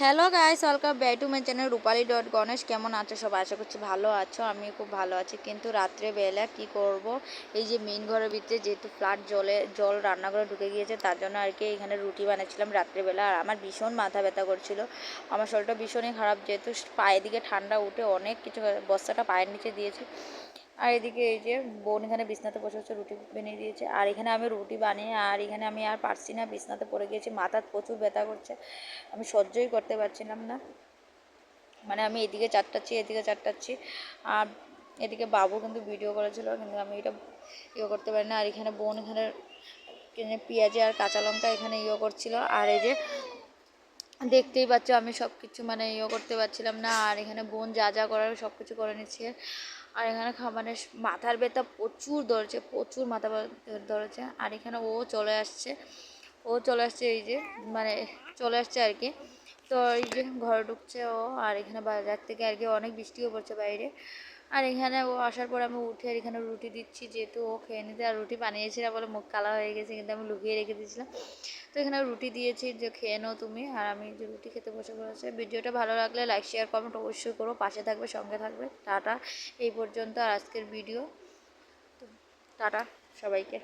Hello guys welcome back to my channel Rupali dot Ganesh কেমন আছো? সব আশা করছি ভালো আছো। আমি খুব ভালো আছি। কিন্তু রাত্রেবেলা কি করব? এই যে মেন ঘরের ভিতরে যেহেতু ফ্ল্যাট জলে, জল রান্নাঘরে ঢুকে গিয়েছে, তার জন্য আর কি এখানে রুটি বানাচ্ছিলাম রাত্রেবেলা আর আমার ভীষণ মাথা ব্যথা করছিল। আমার শরীরটা ভীষণই খারাপ, যেহেতু পায়ের দিকে ঠান্ডা উঠে অনেক কিছু বস্তাটা পায়ের নিচে দিয়েছে। আর এদিকে এই যে বোন এখানে বিছনাতে বসে বসে রুটি বানিয়ে দিয়েছে। আর এখানে আমি রুটি বানিয়ে, আর এখানে আমি আর পারছি না, বিছনাতে পড়ে গিয়েছি, মাথা প্রচুর ব্যথা করছে। আমি সহ্যই করতে পারছিলাম না। মানে আমি এদিকে চারটাচ্ছি এদিকে চারটাচ্ছি আর এদিকে বাবু কিন্তু ভিডিও করেছিল, কিন্তু আমি এটা ইয়ে করতে পারি না। আর এখানে বোন এখানে পেঁয়াজি আর কাঁচা লঙ্কা এখানে ইয়ে করছিল। আর এই যে দেখতেই পাচ্ছ আমি সব কিছু মানে ইয়ে করতে পারছিলাম না। আর এখানে বোন যা যা করার সব কিছু করে নিচ্ছে। আর এখানে মানে মাথার ব্যথা প্রচুর ধরেছে, প্রচুর মাথা ধরেছে। আর এখানে ও চলে আসছে, ও চলে আসছে এই যে মানে চলে আসছে আর কি। তো এই যে ঘরে ঢুকছে ও, আর এখানে বাজার থেকে আর কি অনেক বৃষ্টিও পড়ছে বাইরে। আর এখানে ও আসার পর আমি উঠে আর এখানে রুটি দিচ্ছি, যেহেতু ও খেয়ে নিতে আর রুটি বানিয়েছিলাম বলে মুখ কালা হয়ে গেছে, কিন্তু আমি লুকিয়ে রেখে দিয়েছিলাম। তো এখানে রুটি দিয়েছি, যে খেয়ে নাও তুমি, আর আমি যে রুটি খেতে বসে পড়েছে, ভিডিওটা ভালো লাগলে লাইক শেয়ার কমেন্ট অবশ্যই করো, পাশে থাকবে, সঙ্গে থাকবে। টাটা, এই পর্যন্ত আর আজকের ভিডিও তো টাটা সবাইকে।